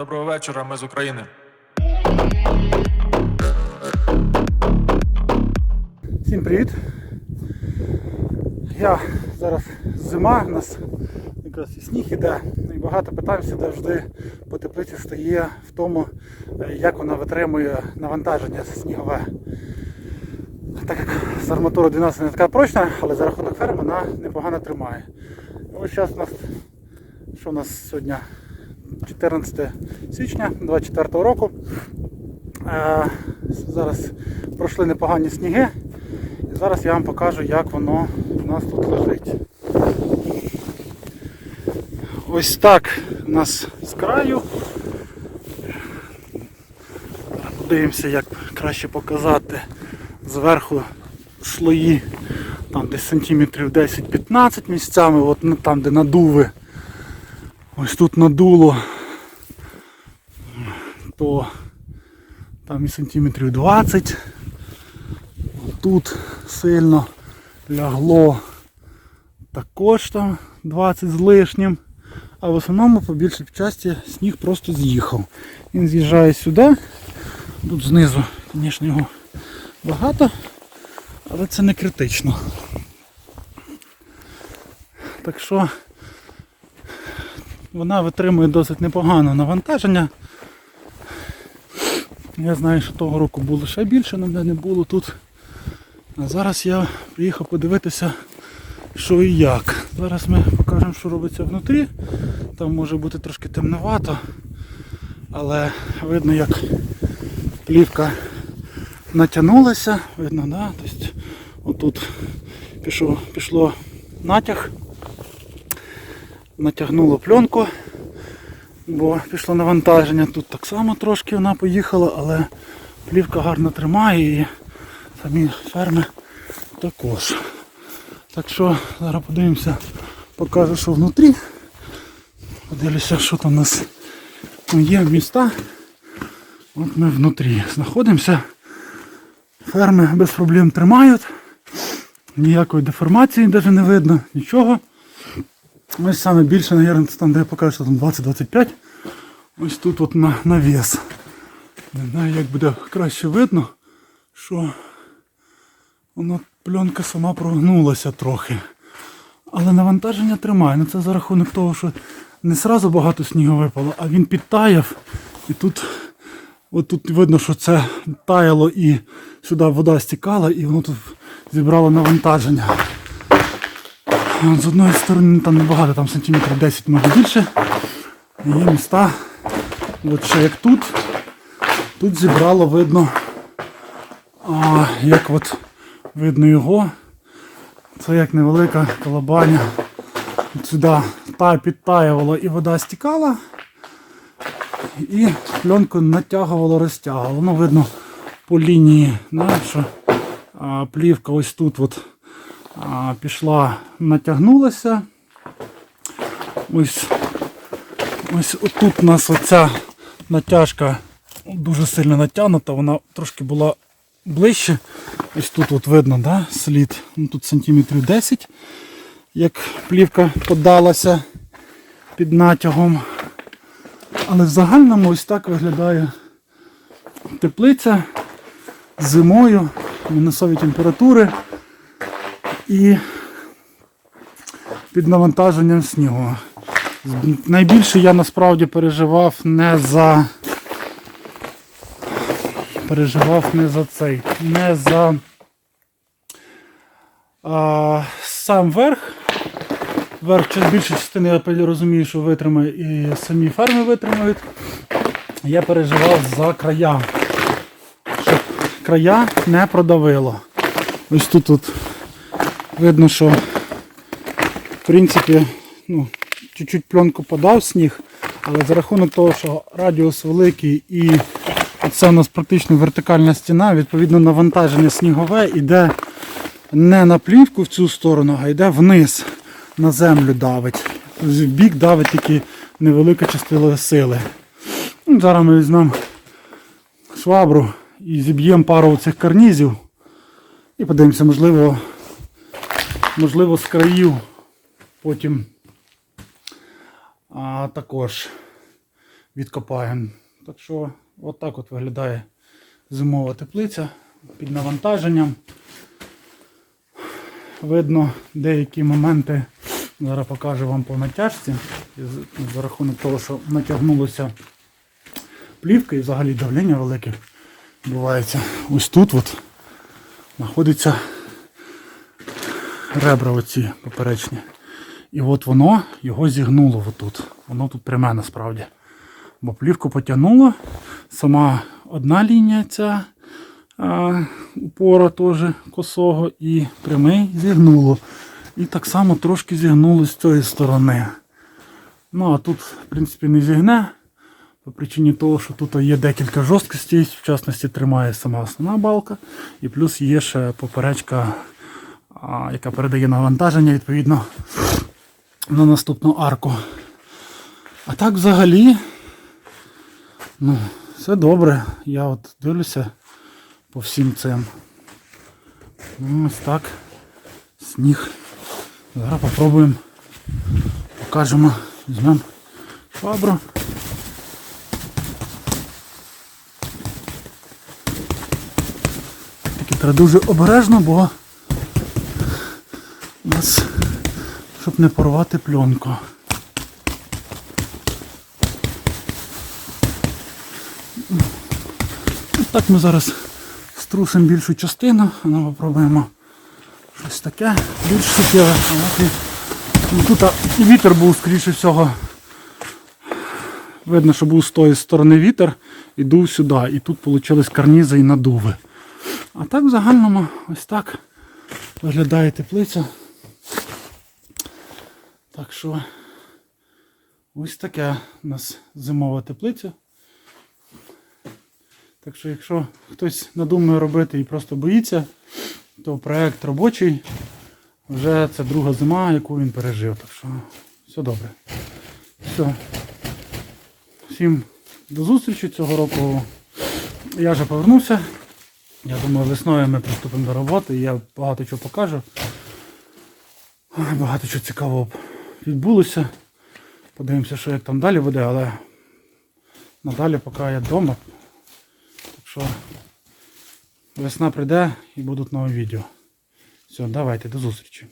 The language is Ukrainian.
Доброго вечора, ми з України. Всім привіт! Я зараз зима, у нас якраз і сніг іде, і багато питань завжди по теплиці стає в тому, е, як вона витримує навантаження снігове. Так як з арматури 12 не така прочна, але за рахунок ферми вона непогано тримає. Ось зараз у нас, що у нас сьогодні 14 січня 24 року. Е, Зараз пройшли непогані сніги. І зараз я вам покажу, як воно у нас тут лежить. Ось так у нас з краю. Подивимося, як краще показати зверху слої, там десь сантиметрів 10-15 місцями, от ну, там де надуви. Ось тут надуло, то там і сантиметрів 20. Тут сильно лягло також там 20 з лишнім. А в основному по більшій часті сніг просто з'їхав. Він з'їжджає сюди. Тут знизу, звісно, його багато, але це не критично. Так що вона витримує досить непогане навантаження. Я знаю, що того року було ще більше, але мене не було тут. А зараз я приїхав подивитися, що і як. Зараз ми покажемо, що робиться внутрі. Там може бути трошки темновато, але видно, як плівка натягнулася. Видно, да? тобто, отут пішло, пішло натяг, натягнуло пленку, бо пішло навантаження. Тут так само трошки вона поїхала, але плівка гарно тримає і самі ферми також. Так що зараз подивимося, покажу, що внутрі. Подивлюся, що там у нас Ну, є міста. От ми внутрі знаходимося. Ферми без проблем тримають. Ніякої деформації навіть не видно, нічого. Ось саме більше, мабуть, там, де я покажу, що там 20-25. Ось тут от на навіс. Не знаю, як буде краще видно, що воно пленка сама прогнулася трохи. Але навантаження тримає. Ну це за рахунок того, що не сразу багато снігу випало, а він підтаяв. І тут, от тут видно, що це таяло і сюди вода стікала, і воно тут зібрало навантаження. З одної сторони там небагато, там сантиметрів 10 може більше. Є міста. От ще як тут. Тут зібрало видно, а, як от видно його. Це як невелика колобаня. Сюди та підтаювало і вода стікала. І пленку натягувало, розтягувало. Воно видно по лінії, що плівка ось тут от, пішла, натягнулася. Ось, ось отут у нас оця натяжка дуже сильно натягнута, вона трошки була ближче. Ось тут от видно да, слід. Ну, тут сантиметрів 10, як плівка подалася під натягом. Але в загальному ось так виглядає теплиця зимою, мінусові температури і під навантаженням снігу. Найбільше я насправді переживав не за переживав не за цей, не за а, сам верх. Верх чи більша частина, я розумію, що витримає і самі ферми витримають. Я переживав за края, щоб края не продавило. Ось тут тут видно, що в принципі ну, чуть-чуть пленку подав сніг, але за рахунок того, що радіус великий і це у нас практично вертикальна стіна, відповідно навантаження снігове йде не на плівку в цю сторону, а йде вниз на землю давить. В бік давить тільки невелика частина сили. Ну, Зараз ми візьмемо швабру і зіб'ємо пару цих карнізів. І подивимося, можливо, можливо з країв потім а, також відкопаємо. Так що от от виглядає зимова теплиця під навантаженням. Видно деякі моменти, зараз покажу вам по натяжці, за рахунок того, що натягнулося плівка і взагалі давлення велике відбувається. Ось тут от знаходиться ребра оці поперечні. І от воно його зігнуло отут. Воно тут пряме насправді. Бо плівку потягнуло. Сама одна лінія ця а, упора теж косого і прямий зігнуло. І так само трошки зігнуло з цієї сторони. Ну а тут, в принципі, не зігне. По причині того, що тут є декілька жорсткостей, в частності тримає сама основна балка, і плюс є ще поперечка, яка передає навантаження відповідно на наступну арку. А так взагалі, ну, все добре. Я от дивлюся по всім цим. Ну, ось так. Сніг. Зараз попробуємо. Покажемо. Візьмемо швабру. Треба дуже обережно, бо нас, щоб не порвати пленку. Так ми зараз струсимо більшу частину, а ну попробуємо щось таке, більш суттєве. Ну, Тут вітер був, скоріше всього. Видно, що був з тої сторони вітер і дув сюди. І тут вийшли карнізи і надуви. А так в загальному ось так виглядає теплиця. Так що ось таке у нас зимова теплиця. Так що якщо хтось надумає робити і просто боїться, то проект робочий. Вже це друга зима, яку він пережив. Так що все добре. Все. Всім до зустрічі цього року. Я вже повернувся. Я думаю, весною ми приступимо до роботи я багато чого покажу. Багато чого цікавого відбулося. Подивимося, що як там далі буде, але надалі поки я вдома. Так що весна прийде і будуть нові відео. Все, давайте, до зустрічі.